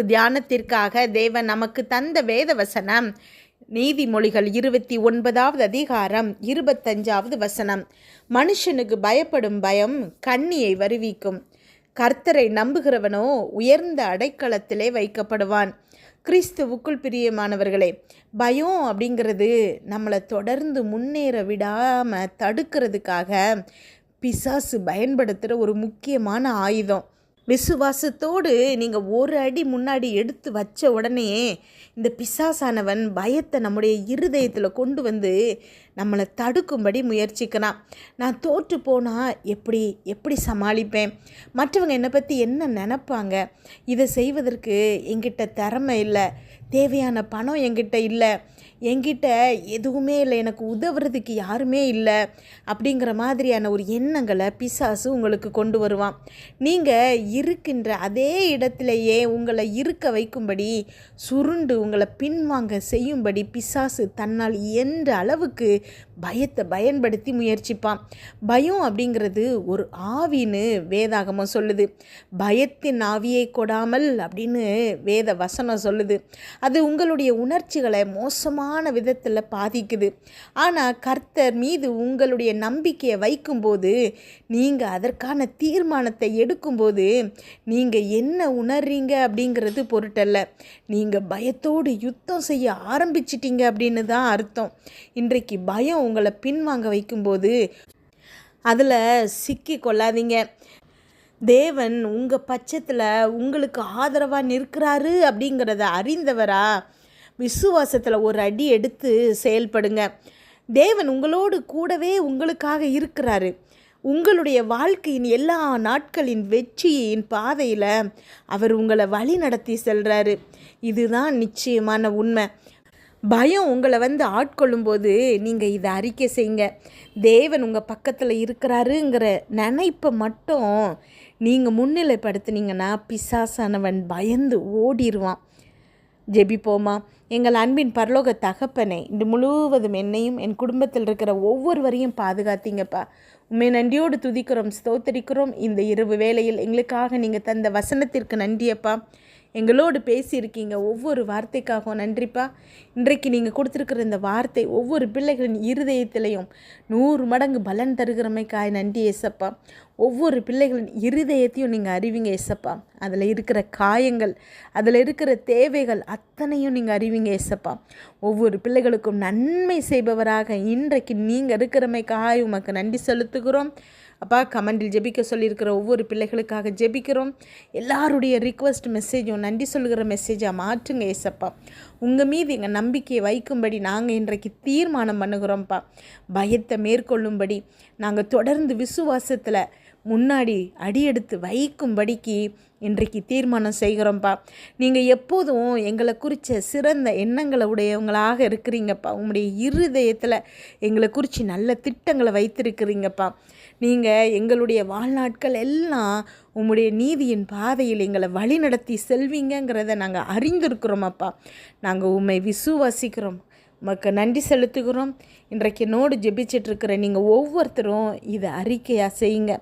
இரவு தியானத்திற்காக தேவன் நமக்கு தந்த வேத வசனம் நீதிமொழிகள் இருபத்தி ஒன்பதாவது அதிகாரம் இருபத்தஞ்சாவது வசனம். மனுஷனுக்கு பயப்படும் பயம் கண்ணியை வருவிக்கும். கர்த்தரை நம்புகிறவனோ உயர்ந்த அடைக்கலத்திலே வைக்கப்படுவான். கிறிஸ்துவுக்குள் பிரியமானவர்களே பயம் அப்படிங்கிறது நம்மளை தொடர்ந்து முன்னேற விடாமல் தடுக்கிறதுக்காக பிசாசு பயன்படுத்துகிற ஒரு முக்கியமான ஆயுதம். விசுவாசத்தோடு நீங்கள் ஒரு அடி முன்னாடி எடுத்து வச்ச உடனே இந்த பிசாசானவன் பயத்தை நம்முடைய இருதயத்தில் கொண்டு வந்து நம்மளை தடுக்கும்படி முயற்சிக்கிறான் நான் தோற்று போனால் எப்படி எப்படி சமாளிப்பேன்? மற்றவங்க என்னை பற்றி என்ன நினப்பாங்க? இதை செய்வதற்கு எங்கிட்ட திறமை இல்லை. தேவையான பணம் என்கிட்ட இல்லை. என்கிட்ட எதுவுமே இல்லை. எனக்கு உதவுறதுக்கு யாருமே இல்லை. அப்படிங்கிற மாதிரியான ஒரு எண்ணங்களை பிசாசு உங்களுக்கு கொண்டு வருவான். நீங்கள் இருக்கின்ற அதே இடத்திலேயே உங்களை இருக்க வைக்கும்படி சுருண்டு உங்களை பின்வாங்க செய்யும்படி பிசாசு தன்னால் என்ற அளவுக்கு பயத்தை பயன்படுத்தி முயற்சிப்பான். பயம் அப்படிங்கிறது ஒரு ஆவின்னு வேதாகமம் சொல்லுது. பயத்தின் ஆவியை கொடாமல் அப்படின்னு வேத வசனம் சொல்லுது. அது உங்களுடைய உணர்ச்சிகளை மோசமான விதத்தில் பாதிக்குது. ஆனால் கர்த்தர் மீது உங்களுடைய நம்பிக்கையை வைக்கும்போது நீங்கள் அதற்கான தீர்மானத்தை எடுக்கும்போது நீங்கள் என்ன உணர்றீங்க அப்படிங்கிறது பொருட்டல்ல. நீங்கள் பயத்தோடு யுத்தம் செய்ய ஆரம்பிச்சிட்டீங்க அப்படின்னு தான் அர்த்தம். இன்றைக்கு பயம் உங்களை பின்வாங்க வைக்கும்போது அதில் சிக்கி கொள்ளாதீங்க. தேவன் உங்கள் பட்சத்தில் உங்களுக்கு ஆதரவாக நிற்கிறாரு அப்படிங்கிறத அறிந்தவரா விசுவாசத்தில் ஒரு அடி எடுத்து செயல்படுங்க. தேவன் உங்களோடு கூடவே உங்களுக்காக இருக்கிறாரு. உங்களுடைய வாழ்க்கையின் எல்லா நாட்களின் வெற்றியின் பாதையில் அவர் உங்களை வழி நடத்தி செல்கிறாரு இதுதான் நிச்சயமான உண்மை. பயம் உங்களை வந்து ஆட்கொள்ளும்போது நீங்கள் இதை அறிக்கை செய்யுங்க. தேவன் உங்கள் பக்கத்தில் இருக்கிறாருங்கிற நினைப்பை மட்டும் நீங்கள் முன்னிலைப்படுத்துனீங்கன்னா பிசாசானவன் பயந்து ஓடிடுவான் ஜெபிப்போமா? எங்கள் அன்பின் பரலோக தகப்பனை இன்று முழுவதும் என்னையும் என் குடும்பத்தில் இருக்கிற ஒவ்வொருவரையும் பாதுகாத்தீங்கப்பா. உண்மை நன்றியோடு துதிக்கிறோம் ஸ்தோத்தரிக்கிறோம். இந்த இரவு வேளையில் எங்களுக்காக நீங்கள் தந்த வசனத்திற்கு நன்றியப்பா. எங்களோடு பேசியிருக்கீங்க ஒவ்வொரு வார்த்தைக்காகவும். நன்றிப்பா. இன்றைக்கு நீங்கள் கொடுத்துருக்கிற இந்த வார்த்தை ஒவ்வொரு பிள்ளைகளின் இருதயத்திலையும் நூறு மடங்கு பலன் தருகிறமைக்காய். நன்றி ஏசப்பா. ஒவ்வொரு பிள்ளைகளின் இருதயத்தையும் நீங்கள் அறிவிங்க ஏசப்பா. அதில் இருக்கிற காயங்கள் அதில் இருக்கிற தேவைகள் அத்தனையும் நீங்கள் அறிவிங்க ஏசப்பா. ஒவ்வொரு பிள்ளைகளுக்கும் நன்மை செய்பவராக இன்றைக்கு நீங்கள் இருக்கிறமைக்காய் உமக்கு நன்றி செலுத்துகிறோம். அப்பா கமெண்டில் ஜெபிக்க சொல்லியிருக்கிற ஒவ்வொரு பிள்ளைகளுக்காக ஜெபிக்கிறோம். எல்லாருடைய ரிக்வஸ்ட் மெசேஜும் நன்றி சொல்கிற மெசேஜாக மாற்றுங்க ஏசப்பா. உங்கள் மீது எங்கள் நம்பிக்கையை வைக்கும்படி நாங்கள் இன்றைக்கு தீர்மானம் பண்ணுகிறோம்ப்பா. பயத்தை மேற்கொள்ளும்படி நாங்கள் தொடர்ந்து விசுவாசத்தில் முன்னாடி அடியெடுத்து வைக்கும்படிக்கு இன்றைக்கு தீர்மானம் செய்கிறோம்ப்பா நீங்கள் எப்போதும் எங்களை குறித்த சிறந்த எண்ணங்களை உடையவங்களாக இருக்கிறீங்கப்பா. உங்களுடைய இருதயத்தில் எங்களை குறித்து நல்ல திட்டங்களை வைத்திருக்கிறீங்கப்பா. நீங்கள் எங்களுடைய வாழ்நாட்கள் எல்லாம் உம்முடைய நீதியின் பாதையில் எங்களை வழி நடத்தி செல்வீங்கங்கிறத நாங்கள் அறிந்திருக்கிறோம் அப்பா நாங்கள் உண்மை விசுவாசிக்கிறோம். உமக்கு நன்றி செலுத்துகிறோம். இன்றைக்கு நோடு ஜெபிச்சிட்ருக்கிற நீங்கள் ஒவ்வொருத்தரும் இதை அறிக்கையாக செய்யுங்க.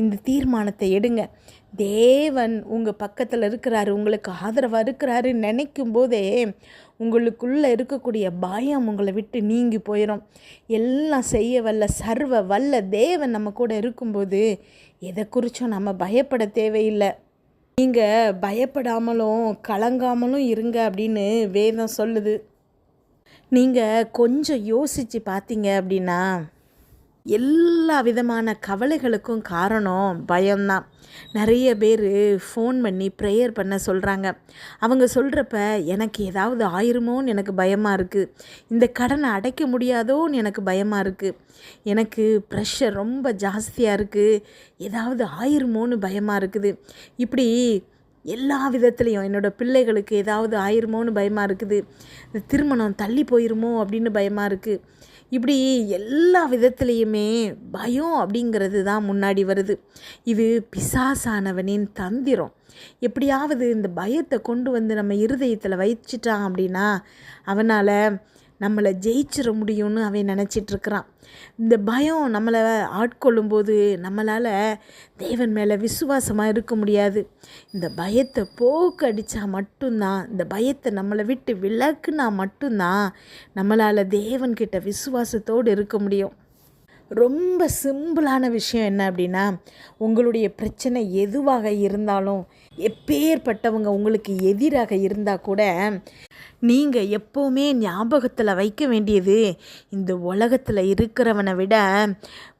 இந்த தீர்மானத்தை எடுங்க. தேவன் உங்கள் பக்கத்தில் இருக்கிறாரு உங்களுக்கு ஆதரவாக இருக்கிறாரு நினைக்கும் போதே உங்களுக்குள்ளே இருக்கக்கூடிய பயம் உங்களை விட்டு நீங்கி போயிடும் எல்லாம் செய்ய வல்ல சர்வ வல்ல தேவன் நம்ம கூட இருக்கும்போது எதை குறித்தும் நம்ம பயப்பட தேவையில்லை. நீங்கள் பயப்படாமலும் கலங்காமலும் இருங்க அப்படின்னு வேதம் சொல்லுது. நீங்கள் கொஞ்சம் யோசித்து பார்த்தீங்க அப்படின்னா எல்லா விதமான கவலைகளுக்கும் காரணம் பயம்தான். நிறைய பேர் ஃபோன் பண்ணி ப்ரேயர் பண்ண சொல்கிறாங்க அவங்க சொல்கிறப்ப எனக்கு ஏதாவது ஆயிருமோன்னு எனக்கு பயமாக இருக்குது இந்த கடனை அடைக்க முடியாதோன்னு எனக்கு பயமாக இருக்குது எனக்கு ப்ரெஷர் ரொம்ப ஜாஸ்தியாக இருக்குது ஏதாவது ஆயிருமோன்னு பயமாக இருக்குது. இப்படி எல்லா விதத்துலேயும். என்னோடய பிள்ளைகளுக்கு ஏதாவது ஆயிருமோன்னு பயமாக இருக்குது. இந்த திருமணம் தள்ளி போயிருமோ அப்படின்னு பயமாக இருக்குது இப்படி எல்லா விதத்துலேயுமே பயம் அப்படிங்கிறது தான் முன்னாடி வருது. இது பிசாசானவனின் தந்திரம். எப்படியாவது இந்த பயத்தை கொண்டு வந்து நம்ம இருதயத்தில் வச்சிட்டான் அப்படின்னா அவனால் நம்மளை ஜெயிச்சிட முடியும்னு அவன் நினச்சிட்ருக்கிறான். இந்த பயம் நம்மளை ஆட்கொள்ளும்போது நம்மளால் தேவன் மேலே விசுவாசமாக இருக்க முடியாது. இந்த பயத்தை போக்கடிச்சா மட்டும்தான் இந்த பயத்தை நம்மளை விட்டு விலக்குனா மட்டும்தான் நம்மளால் தேவன்கிட்ட விசுவாசத்தோடு இருக்க முடியும். ரொம்ப சிம்பிளான விஷயம் என்ன அப்படின்னா உங்களுடைய பிரச்சனை எதுவாக இருந்தாலும் எப்பேற்பட்டவங்க உங்களுக்கு எதிராக இருந்தால் கூட நீங்கள் எப்போவுமே ஞாபகத்தில் வைக்க வேண்டியது இந்த உலகத்தில் இருக்கிறவனை விட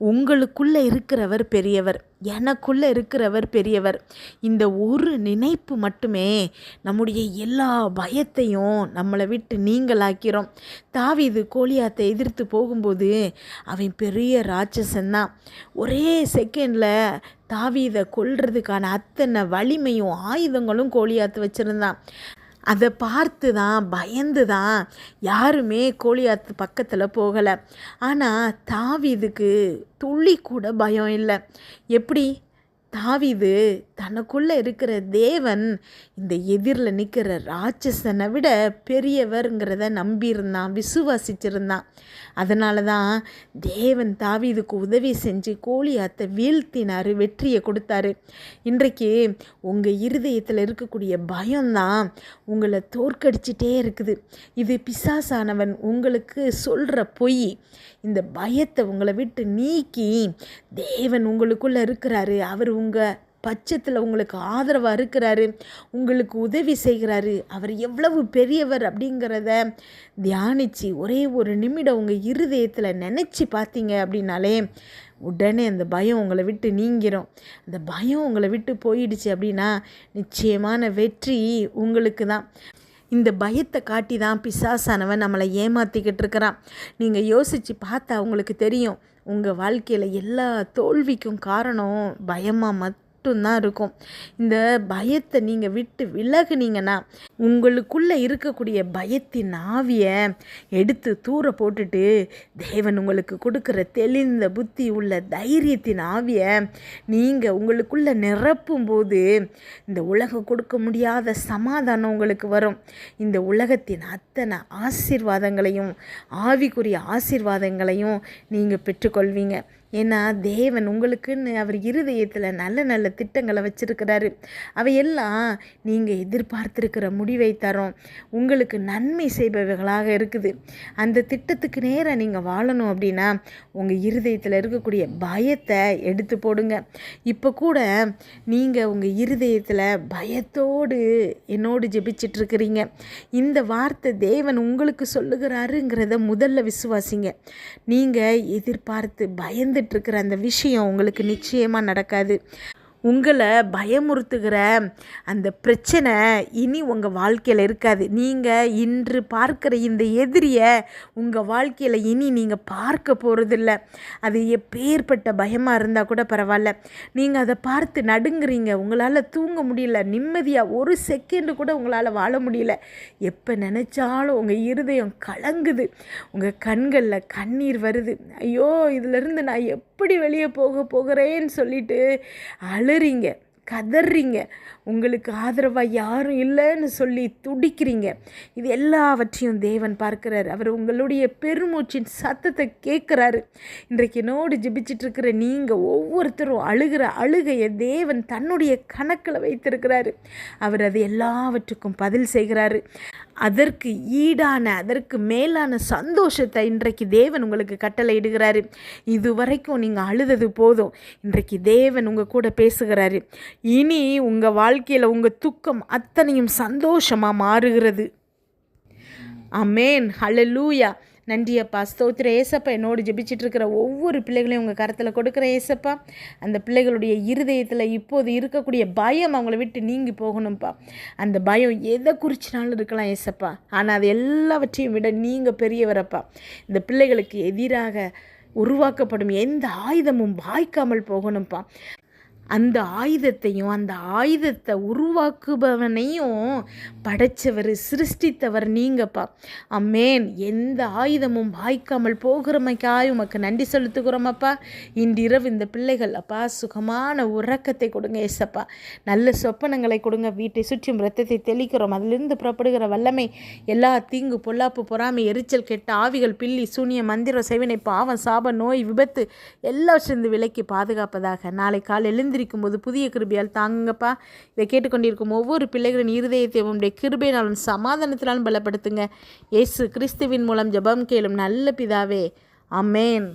உங்களுக்குள்ளே இருக்கிறவர் பெரியவர் எனக்குள்ளே இருக்கிறவர் பெரியவர். இந்த ஒரு நினைப்பு மட்டுமே நம்முடைய எல்லா பயத்தையும் நம்மளை விட்டு நீங்களாக்கிறோம் தாவிது கோழியாத்தை எதிர்த்து போகும்போது அவன் பெரிய ராட்சசன் தான் ஒரே செகண்டில் தாவீதை கொல்றதுக்கான அத்தனை வலிமையும் ஆயுதங்களும் கோழியாத்து வச்சுருந்தான். அதை பார்த்து தான் பயந்து தான் யாருமே கோழியாத்து பக்கத்தில் போகலை. ஆனால் தாவிதுக்கு துள்ளி கூட பயம் இல்லை. எப்படி? தாவிது தனக்குள்ளே இருக்கிற தேவன் இந்த எதிரில் நிற்கிற ராட்சசனை விட பெரியவருங்கிறத நம்பியிருந்தான் விசுவாசிச்சிருந்தான். அதனால தான் தேவன் தாவிதுக்கு உதவி செஞ்சு கோழியாத்தை வீழ்த்தினார் வெற்றியை கொடுத்தாரு. இன்றைக்கு உங்கள் இருதயத்தில் இருக்கக்கூடிய பயம்தான் உங்களை தோற்கடிச்சிட்டே இருக்குது. இது பிசாசானவன் உங்களுக்கு சொல்கிற பொய். இந்த பயத்தை உங்களை விட்டு நீக்கி தேவன் உங்களுக்குள்ளே இருக்கிறாரு. அவர் உங்கள் பட்சத்தில் உங்களுக்கு ஆதரவாக இருக்கிறாரு உங்களுக்கு உதவி செய்கிறாரு அவர் எவ்வளவு பெரியவர் அப்படிங்கிறத தியானித்து ஒரே ஒரு நிமிடம் உங்கள் இருதயத்தில் நினச்சி பார்த்தீங்க அப்படின்னாலே உடனே அந்த பயம் உங்களை விட்டு நீங்கிரும். அந்த பயம் உங்களை விட்டு போயிடுச்சு அப்படின்னா நிச்சயமான வெற்றி உங்களுக்கு தான். இந்த பயத்தை காட்டி தான் பிசாசானவன் நம்மளை ஏமாற்றிக்கிட்டு இருக்கிறான். நீங்கள் யோசித்து பார்த்தா உங்களுக்கு தெரியும். உங்கள் வாழ்க்கையில் எல்லா தோல்விக்கும் காரணம் பயமாக மத் மட்டும்தான் இருக்கும். இந்த பயத்தை நீங்கள் விட்டு விலகுனீங்கன்னா உங்களுக்குள்ளே இருக்கக்கூடிய பயத்தின் ஆவியை எடுத்து தூர போட்டுட்டு தேவன் உங்களுக்கு கொடுக்குற தெளிந்த புத்தி உள்ள தைரியத்தின் ஆவியை நீங்கள் உங்களுக்குள்ளே நிரப்பும் போது இந்த உலகம் கொடுக்க முடியாத சமாதானம் உங்களுக்கு வரும். இந்த உலகத்தின் அத்தனை ஆசீர்வாதங்களையும் ஆவிக்குரிய ஆசீர்வாதங்களையும் நீங்கள் பெற்றுக்கொள்வீங்க. ஏன்னா தேவன் உங்களுக்குன்னு அவர் இருதயத்தில் நல்ல நல்ல திட்டங்களை வச்சுருக்கிறாரு. அவையெல்லாம் நீங்கள் எதிர்பார்த்துருக்கிற முடிவை தரும். உங்களுக்கு நன்மை செய்பவைகளாக இருக்குது. அந்த திட்டத்துக்கு நேராக நீங்கள் வாழணும் அப்படின்னா உங்கள் இருதயத்தில் இருக்கக்கூடிய பயத்தை எடுத்து போடுங்க. இப்போ கூட நீங்கள் உங்கள் இருதயத்தில் பயத்தோடு என்னோடு ஜெபிச்சிட்ருக்கிறீங்க இந்த வார்த்தை தேவன் உங்களுக்கு சொல்லுகிறாருங்கிறத முதல்ல விசுவாசிங்க. நீங்கள் எதிர்பார்த்து பயந்து இருக்கிற அந்த விஷயம் உங்களுக்கு நிச்சயமாக நடக்காது. உங்களை பயமுறுத்துகிற அந்த பிரச்சனை இனி உங்கள் வாழ்க்கையில் இருக்காது. நீங்கள் இன்று பார்க்குற இந்த எதிரியை உங்கள் வாழ்க்கையில் இனி நீங்கள் பார்க்க போகிறதில்ல அது எப்பேற்பட்ட பயமாக இருந்தால் கூட பரவாயில்ல. நீங்கள் அதை பார்த்து நடுங்குறீங்க. உங்களால் தூங்க முடியல. நிம்மதியாக ஒரு செகண்டு கூட உங்களால் வாழ முடியல. எப்போ நினச்சாலும் உங்கள் இருதயம் கலங்குது. உங்கள் கண்களில் கண்ணீர் வருது. ஐயோ இதிலிருந்து நான் எப்படி வெளியே போக போகிறேன்னு சொல்லிட்டு அழு அழுறீங்க கதறிங்க. உங்களுக்கு ஆதரவாக யாரும் இல்லைன்னு சொல்லி துடிக்கிறீங்க. இது எல்லாவற்றையும் தேவன் பார்க்கிறார். அவர் உங்களுடைய பெருமூச்சின் சத்தத்தை கேட்குறாரு. இன்றைக்கு என்னோடு ஜிபிச்சிட்ருக்கிற நீங்கள் ஒவ்வொருத்தரும் அழுகிற அழுகையை தேவன் தன்னுடைய கணக்கில் வைத்திருக்கிறாரு. அவர் அது எல்லாவற்றுக்கும் பதில் செய்கிறாரு. அதற்கு ஈடான அதற்கு மேலான சந்தோஷத்தை இன்றைக்கு தேவன் உங்களுக்கு கட்டளை இடுகிறாரு இதுவரைக்கும் நீங்கள் அழுதது போதும். இன்றைக்கு தேவன் உங்கள் கூட பேசுகிறாரு. இனி உங்கள் வாழ்க்கையில் உங்கள் துக்கம் அத்தனையும் சந்தோஷமாக மாறுகிறது. அமேன் ஹலலூயா நன்றி அப்பா. ஸ்தோத்திர. ஏசப்பா என்னோடு ஜெபிச்சுட்டு இருக்கிற ஒவ்வொரு பிள்ளைகளையும் உங்கள் கரத்தில் கொடுக்குற ஏசப்பா. அந்த பிள்ளைகளுடைய இருதயத்தில் இப்போது இருக்கக்கூடிய பயம் அவங்கள விட்டு நீங்கி போகணும்ப்பா அந்த பயம் எதை குறிச்சினாலும் இருக்கலாம் ஏசப்பா. ஆனால் அது எல்லாவற்றையும் விட நீங்கள் பெரியவரப்பா. இந்த பிள்ளைகளுக்கு எதிராக உருவாக்கப்படும் எந்த ஆயுதமும் வாய்க்காமல் போகணும்ப்பா அந்த ஆயுதத்தையும் அந்த ஆயுதத்தை உருவாக்குபவனையும் படைச்சவர் சிருஷ்டித்தவர் நீங்கப்பா. அம்மேன் எந்த ஆயுதமும் வாய்க்காமல் போகிறமைக்காய் உமக்கு நன்றி செலுத்துகிறோமப்பா. இன்றிரவு இந்த பிள்ளைகள் அப்பா சுகமான உறக்கத்தை கொடுங்க ஏசப்பா. நல்ல சொப்பனங்களை கொடுங்க. வீட்டை சுற்றியும் ரத்தத்தை தெளிக்கிறோம். அதிலிருந்து புறப்படுகிற வல்லமை எல்லா தீங்கு பொல்லாப்பு பொறாமை எரிச்சல் கெட்ட ஆவிகள் பில்லி சூனிய மந்திர செவினை பாவம் சாப நோய் விபத்து எல்லாவற்றிலிருந்து விலைக்கு பாதுகாப்பதாக நாளை காலையிலிருந்து எழுந்திருக்கும் போது புதிய கிருபியால் தாங்குங்கப்பா. இதை கேட்டுக்கொண்டிருக்கும் ஒவ்வொரு பிள்ளைகளின் இருதயத்தை உங்களுடைய கிருபையினாலும் சமாதானத்தினாலும் பலப்படுத்துங்க. இயேசு கிறிஸ்துவின் மூலம் ஜெபம் கேளும் நல்ல பிதாவே. அமேன்